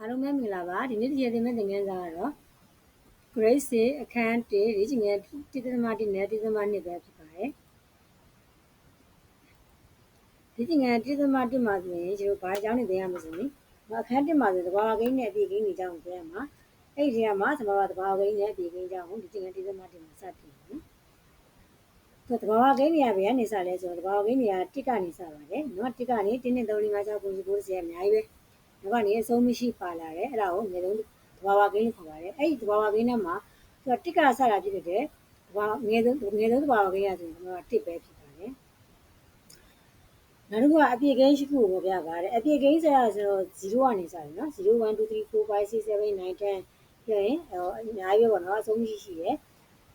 အားလုံးပဲမင်္ဂလာပါဒီနေ့ဒီရက်တင်မဲ့သင်ခန်းစာကတော့ grade 6အခန်း1လေ့ကျင့်ခန်း1.1နဲ့1.2ပဲဖြစ်ပါတယ်လေ့ကျင့်ခန်း1.1မှာဆိုရင်ကျွန်တော်ဘာအကြောင်းတွေသင်ရမှာဆိုရင်အခန်း1မှာဆိုသဘာဝကိန်းနဲ့အပြည့်ကိန်းတွေအကြောင်းကိုသင်ရမှာအဲ့ဒီထဲမှာသဘာဝသဘာဝကိန်းနဲ့အပြည့်ကိန်းအကြောင်းကိုလေ့ကျင့်ခန်း1.1မှာစတင်ပါနော်သူသဘာဝကိန်းတွေကဘယ်ကနေစလဲဆိုတော့သဘာဝကိန်းတွေက1ကနေစပါတယ်နော်1ကနေ1 2 3 4 5 6 9 10 10အများကြီးပဲ နောက်ကနေအဆုံးမရှိပါလာတယ်အဲ့ဒါကိုငယ်ဆုံးသဘာဝကိန်းခေါ်ပါတယ်အဲ့ဒီသဘာဝကိန်းထဲမှာသူကတစ်ကဆတာဖြစ်တဲ့သဘာငယ်ဆုံးငယ်ဆုံးသဘာဝကိန်းရဆိုရင်ကျွန်တော်ကတစ်ပဲဖြစ်ပါတယ်နောက်တစ်ခုကအပြည့်ကိန်းရှိခုကိုပြပါတယ်အပြည့်ကိန်းဆိုတာဆိုတော့0ကနေစတယ်နော်0 1 2 3 4 5 6 7 9 10ပြောရင်အများကြီးပဲပေါ့နော်အဆုံးမရှိရှိရယ်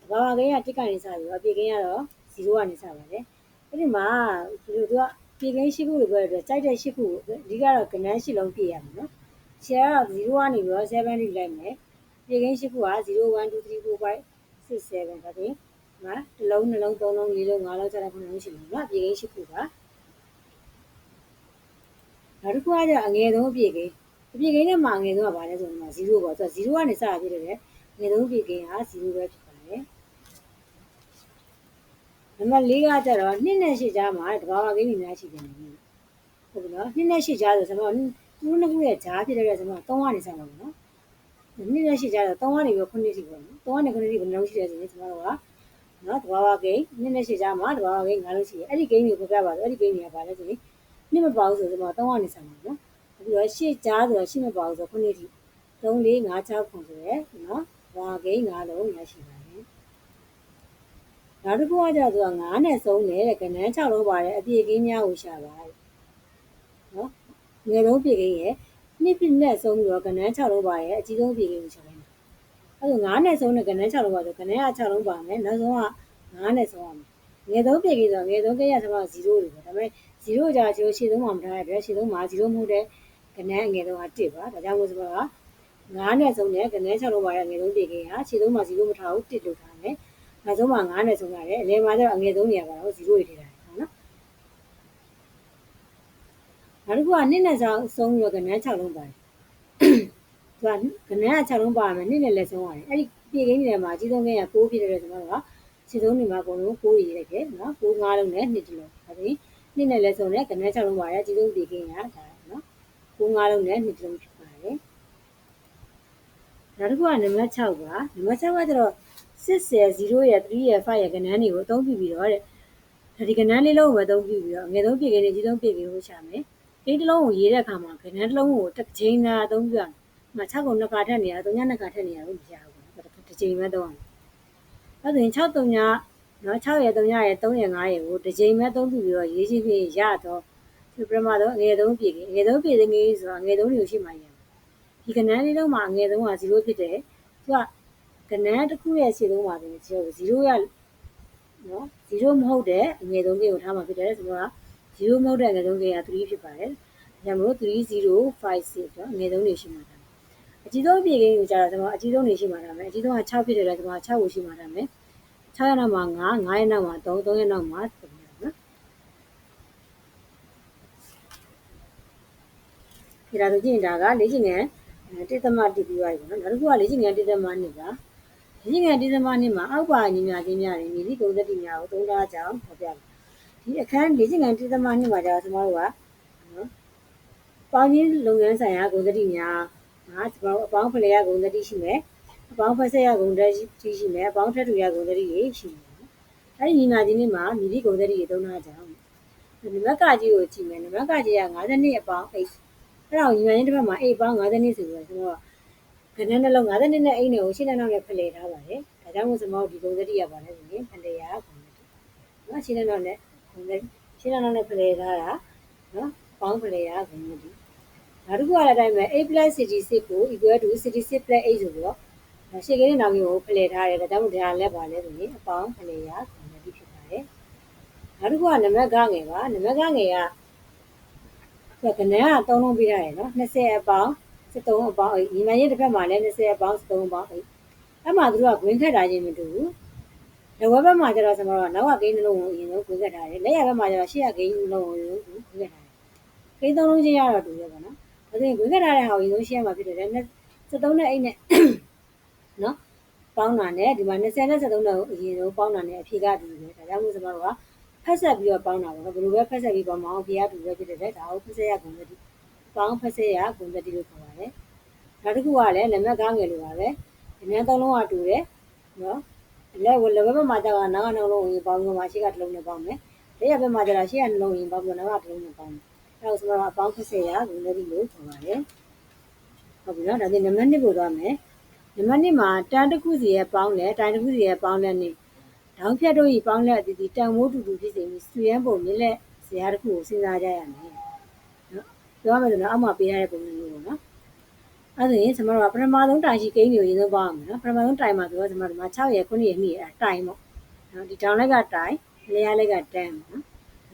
သဘာဝကိန်းကတစ်ကနေစပြီးတော့အပြည့်ကိန်းကတော့0ကနေစပါတယ်အဲ့ဒီမှာဒီလိုသူက ပြည်ကင်းရှိခုလို့ပြောရတဲ့ကြိုက်တဲ့ရှိခုအဓိကတော့ကနန်းရှိလုံးပြည့်ရမယ်နော် share က0ကနေပြီးတော့7ထိလိုက်မယ်ပြည်ကင်းရှိခုက0 1 2 3 4 5 6 7ဒါပြင်မှာတစ်လုံးနှလုံးသုံးလုံးလေးလုံးငါးလုံးခြေထောက်ခုနှစ်လုံးရှိလို့နော်ပြည်ကင်းရှိခုကနောက်တစ်ခုကကျအငယ်ဆုံးအပြည့်ကိန်းအပြည့်ကိန်းထဲမှာအငယ်ဆုံးကဘာလဲဆိုတော့0ပေါ့သူက0ကနေစတာဖြစ်တယ်ငယ်ဆုံးအပြည့်ကိန်းက0ပဲဖြစ်ပါတယ် နံပါတ်၄ကကျတော့2နဲ့8ကြားမှာတဘာဝကိန်းတွေများရှိတယ်နော်ဟုတ်ပြီနော်2နဲ့8ကြားဆိုကျွန်တော်သူတို့နှစ်ခုရဲ့ကြားဖြစ်တဲ့ကျွန်တော်3ကနေစမှာပေါ့နော်2နဲ့8ကြားဆို3ကနေပြီး9ထိပေါ့နော်3ကနေ9ထိဘယ်နှလုံးရှိတယ်ဆိုရင်ကျွန်တော်တို့ကနော်တဘာဝကိန်း2နဲ့8ကြားမှာတဘာဝကိန်း9လုံးရှိတယ်အဲ့ဒီကိန်းတွေကိုပြပြပါဆိုအဲ့ဒီကိန်းတွေကဘာလဲဆိုရင်2မပါဘူးဆိုကျွန်တော်3ကနေစမှာနော်ပြီးတော့8ကြားဆိုတော့8မပါဘူးဆို9ထိ3 4 5 6ခုဆိုရယ်နော်တဘာဝကိန်း9လုံးရရှိပါတယ် နောက်တစ်ခုကကြတော့9နဲ့ဆုံးတယ်တဲ့ကဏ္ဍ6လုံးပါတယ်အပြည့်ကင်းများကိုရှာပါတဲ့နော်ငယ်ဆုံးပြည့်ကင်းရဲ့နှစ်ပြည့်နဲ့ဆုံးပြီးတော့ကဏ္ဍ6လုံးပါရဲ့အကြီးဆုံးပြည့်ကင်းကိုရှာလိုက်တယ်အဲ့ဒါ9နဲ့ဆုံးတဲ့ကဏ္ဍ6လုံးပါဆိုကဏ္ဍက6လုံးပါမယ်နောက်ဆုံးက9နဲ့ဆုံးရမယ်ငယ်ဆုံးပြည့်ကင်းဆိုငယ်ဆုံးကိရဆမ0တွေပေါ့ဒါပေမဲ့0ကြာ0ရှေ့ဆုံးမှာမထားရတဲ့ရှေ့ဆုံးမှာ0မဟုတ်တဲ့ကဏ္ဍအငယ်ဆုံးက1ပါဒါကြောင့်မို့ဆိုတော့9နဲ့ဆုံးတဲ့ကဏ္ဍ6လုံးပါရဲ့ငယ်ဆုံးပြည့်ကင်းဟာရှေ့ဆုံးမှာ0မထားဘူး1လို့ထားမယ် နောက်ဆုံးမှာ9နဲ့ဆုံးရတယ်အလယ်မှာကျတော့အငယ်ဆုံးနေရာပါတော့0တွေထည့်ထားတယ်ဟုတ်နော်နောက်တစ်ခုကနှစ်နဲ့ဆုံးဆုံးပြီးတော့ကဏ္ဍ6လုံးပါတယ်သူကကဏ္ဍ6လုံးပါမယ်နှစ်နဲ့လည်းဆုံးရတယ်အဲ့ဒီပြေကိန်းတွေမှာအကြီးဆုံးကိန်းက6ဖြစ်တဲ့ကျွန်တော်တို့ကခြေဆုံးတွေမှာအကုန်လုံး6ရေးလိုက်တယ်နော်6 5လုံးနဲ့2တလုံးဒါပြင်နှစ်နဲ့လည်းဆုံးတယ်ကဏ္ဍ6လုံးပါတယ်အကြီးဆုံးပြေကိန်းကဒါနော်6 5လုံးနဲ့2တလုံးဖြစ်ပါတယ်နောက်တစ်ခုကနံပါတ်6ပါနံပါတ်6ကကျတော့ 6ရယ်0ရယ်3ရယ်5ရယ်ကဏ္ဍတွေကိုအသုံးပြုပြီးတော့တဲ့ဒါဒီကဏ္ဍလေးလုံးကိုပဲအသုံးပြုပြီးတော့ငယ်ဆုံးပြည့်ကိန်းနဲ့ကြီးဆုံးပြည့်ကိန်းကိုရှာမယ်ကိန်းတစ်လုံးကိုရေးတဲ့အခါမှာကဏ္ဍတစ်လုံးကိုတစ်ချိန်သာအသုံးပြုရမယ်6ကုန်2ခါထက်နေရ3ည2ခါထက်နေရလို့မရဘူးတစ်ချိန်ပဲသုံးရမယ်အဲ့ဒါဆိုရင်6 3ညနော်6ရယ်3ညရယ်3ရယ်5ရယ်ကိုတစ်ချိန်ပဲသုံးပြုပြီးတော့ရေးချင်းဖြင့်ရတော့ဒီပရမတော့အငယ်ဆုံးပြည့်ကိန်းအငယ်ဆုံးပြည့်ကိန်းကြီးဆိုတာအငယ်ဆုံးတွေကိုရှိမှရဒီကဏ္ဍလေးလုံးမှာအငယ်ဆုံးက0ဖြစ်တယ်သူက ကဏ္ဍတစ်ခုရဲ့ရှေ့ဆုံးပါဆိုရင်0ရနော်0မဟုတ်တဲ့အငယ်ဆုံးကိန်းကိုထားမှာဖြစ်တယ်ဆိုတော့0မဟုတ်တဲ့အငယ်ဆုံးကိန်းက3ဖြစ်ပါတယ်။ဒါမှမဟုတ်3056တော့အငယ်ဆုံးနေရှိမှာတာ။အကြီးဆုံးပြေကိန်းကိုကြာတော့ကျွန်တော်အကြီးဆုံးနေရှိမှာတာမယ်။အကြီးဆုံးက6ဖြစ်တယ်လေကျွန်တော်6ကိုရှိမှာတာမယ်။6ရဲ့နောက်မှာ9 9ရဲ့နောက်မှာ3 3ရဲ့နောက်မှာ3နော်။ဒါဆိုကြည့်ရင်ဒါကလေ့ကျင့်ငန်းတိသမတိပြီးသွားပြီပေါ့နော်။နောက်တစ်ခုကလေ့ကျင့်ငန်းတိသမနှစ်ပါ။ ဒီငယ်ဒီဇင်ဘာနှစ်မှာအောက်ပါညီညာချင်းများတွေမြေဒီကုန်သတိများကိုသုံးထားကြအောင်ဖော်ပြတယ်ဒီအခန်းလေးငယ်ဒီဇင်ဘာနှစ်မှာကျတော့ကျွန်တော်တို့ကနော်ပေါင်းချင်းလုပ်ငန်းဆိုင်ရာကုန်သတိများငါကျွန်တော်အပေါင်းဖလှယ်ရကုန်သတိရှိမယ်အပေါင်းဖက်ဆက်ရကုန်သတိရှိမယ်အပေါင်းထက်တူရကုန်သတိတွေရှိမယ်အဲ့ဒီညီညာချင်းတွေမှာမြေဒီကုန်သတိတွေသုံးထားကြအောင်နမကကြီးကိုကြည့်မယ်နမကကြီးက52အပေါင်း8အဲ့တော့ညီညာချင်းတစ်ဖက်မှာ8ပေါင်း52ဆိုပြီးတော့ကျွန်တော် ကဏ္ဍနှလုံး52နဲ့အိမ်တွေကိုရှင်းတဲ့နောက်နဲ့ဖလှယ်ထားပါတယ်။ဒါကြောင့်မို့ကျွန်တော်ဒီကုန်သတိရပါလဲဆိုရင်ဖလှယ်ရကုန်သတိ။နော်ရှင်းတဲ့နောက်နဲ့ကုန်သတိရှင်းတဲ့နောက်နဲ့ဖလှယ်ထားတာနော်ပေါင်းဖလှယ်ရကုန်သတိ။နောက်တစ်ခုအတိုင်းပဲ8 66ကို equal to 66 8ဆိုပြီးတော့ရှေ့ကလေးနောက်ကြီးကိုဖလှယ်ထားတယ်ဒါကြောင့်မို့ဒါလည်းပါလဲဆိုရင်အပေါင်းဖလှယ်ရကုန်သတိဖြစ်ပါတယ်။နောက်တစ်ခုကနံပါတ်ကငယ်ပါနံပါတ်ကငယ်ကကဏ္ဍက3လုံးပေးထားတယ်နော်20အပေါင်း 73အပေါင်းညီမရဲ့တစ်ဖက်မှာလည်း20အပေါင်း73အပေါင်းအဲ့မှာသူတို့ကဂွင်းခတ်တာချင်းမတူဘူးလက်ဝဲဘက်မှာကျတော့ကျွန်တော်တို့နောက်ကဂိမ်းနှလုံးကိုအရင်ဆုံးဂွင်းခတ်ထားတယ်လက်ရဘက်မှာကျတော့ရှေ့ကဂိမ်းနှလုံးကိုဂွင်းခတ်ထားတယ်ဂိမ်းသုံးလုံးချင်းရတော့တူရပါတော့ဒါဒါဆိုရင်ဝင်ခဲ့ထားတဲ့ဟာကိုရင်ဆုံးရှင်းရမှာဖြစ်တယ်လေ73နဲ့8နဲ့နော်ပေါင်းတာနဲ့ဒီမှာ20နဲ့73နဲ့အရင်ဆုံးပေါင်းတာနဲ့အဖြေကအတူတူပဲဒါကြောင့်မို့ကျွန်တော်တို့ကဖက်ဆက်ပြီးတော့ပေါင်းတာပေါ့နော်ဘယ်လိုပဲဖက်ဆက်ပြီးပေါင်းမအောင်အဖြေကအတူတူပဲဖြစ်တယ်လေဒါကိုဖက်ဆက်ရကုန်တယ်ဒီ ပေါင်းဖက်ဆက်ရကုန်တယ်ဒီလိုခေါ်ပါတယ်နောက်တစ်ခုကလည်းလက်မှတ်ကားငယ်လိုပါပဲဒီနေ့သုံးလုံးကတူတယ်နော်လက်ဝလက်ဘက်မှာကျတော့နောက်ကနှလုံးဝင်ပေါင်းလို့မှရှေ့ကတစ်လုံးနဲ့ပေါင်းမယ်လက်ရဘက်မှာကျတော့ရှေ့ကနှလုံးဝင်ပေါင်းပြီးတော့နောက်ကတစ်လုံးနဲ့ပေါင်းမယ်အဲဒါဆိုတော့အပေါင်းဖက်ဆက်ရကုန်တယ်ဒီလိုခေါ်ပါတယ်ဟုတ်ပြီနော်ဒါဆိုနံပါတ်1ပို့သွားမယ်နံပါတ်2မှာတန်တစ်ခုစီရဲ့ပေါင်းလဲတန်တစ်ခုစီရဲ့ပေါင်းလဲနေဒေါင်းဖြတ်တို့ဤပေါင်းလဲအတီးတီတန်မိုးတူတူဖြစ်စေပြီးစူရန်ပုံမြင့်လက်ဇရာတစ်ခုကိုစဉ်းစားကြရမယ်နော် ပြောရမယ်ဆိုတော့အောက်မှာပေးထားတဲ့ပုံစံမျိုးပေါ့နော်အဲ့ဒါရင်ကျွန်တော်တို့ကပထမဆုံးတိုင်ရှိကိန်းတွေကိုရင်းဆုံးပေါင်းအောင်နော်ပထမဆုံးတိုင်မှာဆိုတော့ကျွန်တော်တို့မှာ6ရက်9ရက်2ရက်တိုင်ပေါ့နော်ဒီတောင်လိုက်ကတိုင်လျားလိုက်ကတန်းပေါ့နော်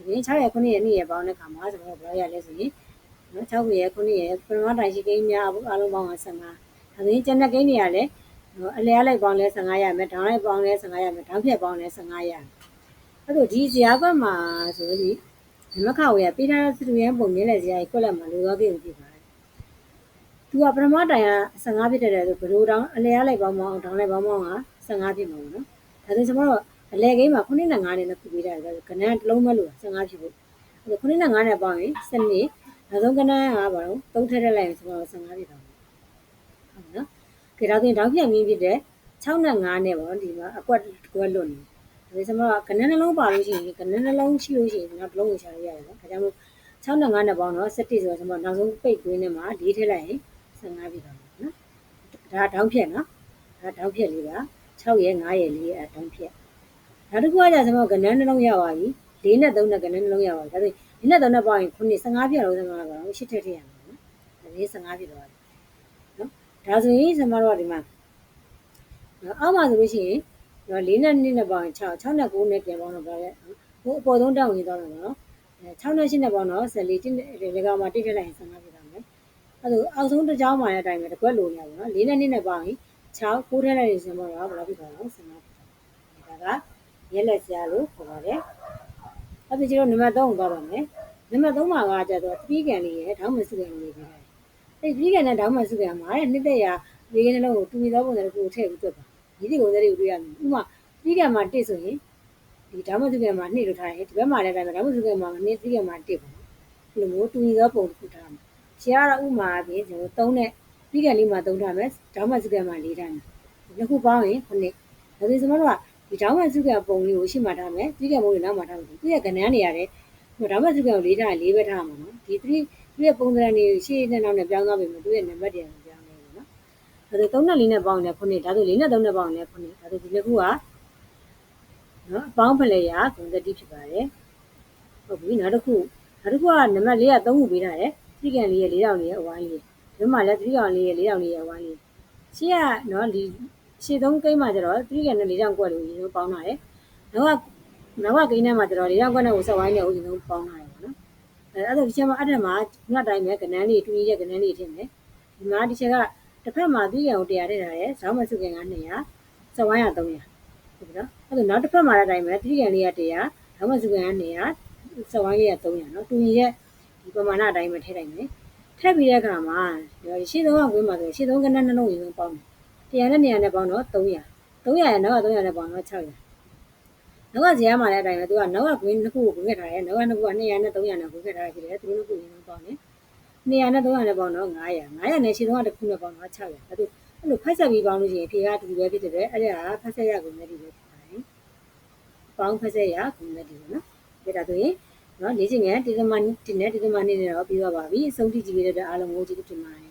ဒီ6ရက်9ရက်2ရက်ပေါင်းတဲ့ခါမှာကျွန်တော်တို့ဘယ်လိုရလဲဆိုရင်နော်6ရက်9ရက်ပထမတိုင်ရှိကိန်းများအားလုံးပေါင်း15ဒါဆိုရင်ကျန်တဲ့ကိန်းတွေကလည်းနော်အလျားလိုက်ပေါင်းလဲ15ရမယ်ဒေါင်းလိုက်ပေါင်းလဲ15ရမယ်ဒေါင်းဖြတ်ပေါင်းလဲ15ရမယ်အဲ့တော့ဒီဇရာဘက်မှာဆိုရ င်ဒီမခဝေရပေးထားတဲ့စတူရန်ပုံမြင်လက်ဇရာကြီးကွက်လက်မှာလိုတော့ကိန်းဖြစ်ပါတယ်သူကပထမတိုင်က15ဖြစ်တဲ့ဆိုဘလို့တောင်းအလျားလိုက်ပေါင်းမအောင်ဒေါင်းလိုက်ပေါင်းမအောင်က15ဖြစ်မှာပေါ့နော်ဒါဆိုကျွန်တော်တို့အလဲကိန်းမှာ9နဲ့5နဲ့ခုပေးထားတယ်ကဏ္ဍတစ်လုံးပဲလို့15ဖြစ်ဖို့အဲ့9နဲ့5နဲ့ပေါင်းရင်7နောက်ဆုံးကဏ္ဍကဘာလို့3ထည့်ထည့်လိုက်ရင်ကျွန်တော်တို့15ဖြစ်သွားမှာဟုတ်နော်ကြဒါဆိုရင်တောင်းပြန်မြင်းဖြစ်တဲ့6နဲ့5နဲ့ပေါ့ဒီမှာအကွက်ကွက်လွတ်နေ ဒါဆိုကျွန်တော်ကကဏ္ဍနှလုံးပါလို့ရှိရင်ကဏ္ဍနှလုံးရှိလို့ရှိရင်နောက်တစ်လုံးကိုရှာလို့ရတယ်နော်ဒါကြောင့်မို့6နဲ့5နဲ့ပေါင်းတော့7ဆိုတော့ကျွန်တော်နောက်ဆုံးပိတ်ကွင်းထဲမှာ4ထည့်လိုက်ရင်15ဖြစ်သွားမှာနော်ဒါတောင်းဖြက်နော်ဒါတောင်းဖြက်လေးပါ6ရဲ့9ရဲ့4ရဲ့တောင်းဖြက်နောက်တစ်ခုကကြာကျွန်တော်ကဏ္ဍနှလုံးရပါပြီ4နဲ့3နဲ့ကဏ္ဍနှလုံးရပါပြီဒါဆိုရင်4နဲ့3နဲ့ပေါင်းရင်9 15ဖြစ်လို့ကျွန်တော်က8ထည့်ထည့်ရမှာနော်ဒါလေး15ဖြစ်သွားပြီနော်ဒါဆိုရင်ကျွန်တော်တို့ကဒီမှာနော်အောက်မှာဆိုလို့ရှိရင် နော်4နဲ့2နဲ့ပေါင်းရင်6 6နဲ့9နဲ့ပြန်ပေါင်းတော့ဗါလဲဟိုအပေါ်ဆုံးတောင်းရင်တော့မယ်နော်6နဲ့8နဲ့ပေါင်းတော့14တင်းဒီကောင်မှာတိတိလိုက်ရင်15ဖြစ်သွားမယ်အဲ့ဒါအောက်ဆုံးတစ်ကြောင်းမှာတဲ့အတိုင်းပဲတစ်ခွက်လိုနေရပါတော့4နဲ့2နဲ့ပေါင်းရင်6 9ထည့်လိုက်ရင်ကျွန်တော်ကဘယ်လောက်ဖြစ်သွားလဲ15ဖြစ်သွားဒါကရက်လက်စရာလို့ခေါ်ပါတယ်အဲ့ဒါကျတော့နံပါတ်3ကိုသွားပါမယ်နံပါတ်3မှာကကြတော့သတိကန်လေးရဲ့ဓာတ်မစုကန်လေးပြတယ်အဲ့ဒီသတိကန်နဲ့ဓာတ်မစုကန်မှာတဲ့နှစ်သက်ရာလေးကင်းနှလုံးကိုတူမီသောပုံစံတစ်ခုကိုထည့်ပြီးတွက်ပါ ဒီဒီကိုစတွေကိုတွေ့ရမယ်ဥပမာသတိကန်မှာတစ်ဆိုရင်ဒီဓာတ်မစုကန်မှာနှစ်လို့ထားရင်ဒီဘက်မှာလည်းတိုင်းပဲဓာတ်မစုကန်မှာနှစ်သတိကန်မှာတစ်ပေါ့ဒီလိုမျိုးတူညီသောပုံတစ်ခုထားမှာရှင်းရတော့ဥမာအပြင်ကျွန်တော်3နဲ့သတိကန်လေးမှာ3ထားမယ်ဓာတ်မစုကန်မှာ4ထားမယ်ဒီခုပေါင်းရင်ခုနှစ်ဒါဆိုကျွန်တော်တို့ကဒီဓာတ်မစုကန်ပုံလေးကိုရှင်းမှထားမယ်သတိကန်ပုံလေးနောက်မှထားမယ်သူရဲ့ကဏ္ဍနေရာတဲ့ဟိုဓာတ်မစုကန်ကို၄ထား၄ဘက်ထားမှာနော်ဒီသတိသူရဲ့ပုံစံတွေရှေ့နဲ့နောက်နဲ့ပြောင်းသွားပြီမသူရဲ့နံပါတ်တွေပြောင်းနေတယ်နော် ဒါဆို3နဲ့4နဲ့ပေါင်းတယ်ခုနှစ်ဒါဆို4နဲ့3နဲ့ပေါင်းတယ်ခုနှစ်ဒါဆိုဒီတစ်ခုကနော်အပေါင်းဖလဲရဂုဏ်သတိဖြစ်ပါတယ်ဟုတ်ပြီနောက်တစ်ခုနောက်တစ်ခုကနံပါတ်၄က3ခုပေးထားတယ်သတိကန်လေးရဲ့၄တောင်လေးရဲ့အဝိုင်းလေးဒီမှာလည်းသတိကန်လေးရဲ့၄တောင်လေးရဲ့အဝိုင်းလေးရှေ့ကနော်ဒီရှေ့သုံးကိန်းမှာကျတော့သတိကန်နဲ့၄တောင်ကွက်လို့ရေလုံးပေါင်းထားတယ်နောက်ကနောက်ကကိန်းထဲမှာကျတော့၄တောင်ကွက်နဲ့ကိုဆက်ဝိုင်းနဲ့ဦးရေလုံးပေါင်းထားတယ်ပေါ့နော်အဲအဲ့ဒါဒီချက်မှာအဲ့ဒါမှာညတိုင်းပဲကနန်းလေးတူကြီးတဲ့ကနန်းလေးထည့်မယ်ဒီမှာဒီချက်က တစ်ဖက်မှာသတိကန်ကို100ထည့်ထားတယ်ဇောင်းမစုကန်က200ဆက်ဝိုင်းက300ဟုတ်ပြီနော်အဲ့ဒါနောက်တစ်ဖက်မှာလည်းတိုင်းပဲသတိကန်လေးက100ဇောင်းမစုကန်က200ဆက်ဝိုင်းလေးက300နော်တူကြီးတဲ့ဒီပမာဏအတိုင်းပဲထည့်လိုက်မယ်ထည့်ပြီးတဲ့အခါမှာရှေ့သုံးကဝင်မှာဆိုရှေ့သုံးကနန်းနှလုံးရင်ပေါင်းတယ်100နဲ့200နဲ့ပေါင်းတော့300 300ရဲ့နောက်က300နဲ့ပေါင်းတော့600နောက်ကဇရာမှာလည်းအတိုင်းပဲသူကနောက်ကကွင်းနှစ်ခုကိုကွင်းခဲ့ထားတယ်နောက်ကနှစ်ခုက200နဲ့300နဲ့ကွင်းခဲ့ထားတာဖြစ်တယ်သူတို့နှစ်ခုရင်းပေါင်းတယ် 200နဲ့300နဲ့ပေါင်းတော့900 900နဲ့ရှင်းတော့တစ်ခုနဲ့ပေါင်းတော့600ဒါသူအဲ့လိုဖက်ဆက်ပြီးပေါင်းလို့ရှိရင်ဖြေကတူတူပဲဖြစ်တယ်အဲ့ဒါကဖက်ဆက်ရကုန်တဲ့ဒီပဲဖြစ်ပါတယ်ပေါင်းဖက်ဆက်ရကုန်တဲ့ဒီပဲနော်ဒါဒါဆိုရင်နော်လေ့ကျင့်ငယ်ဒီဇမန်ဒီနဲ့ဒီဇမန်နေနဲ့တော့ပြီးသွားပါပြီအဆုံးထိကြည့်ရတဲ့အားလုံးကိုကျေးဇူးတင်ပါတယ်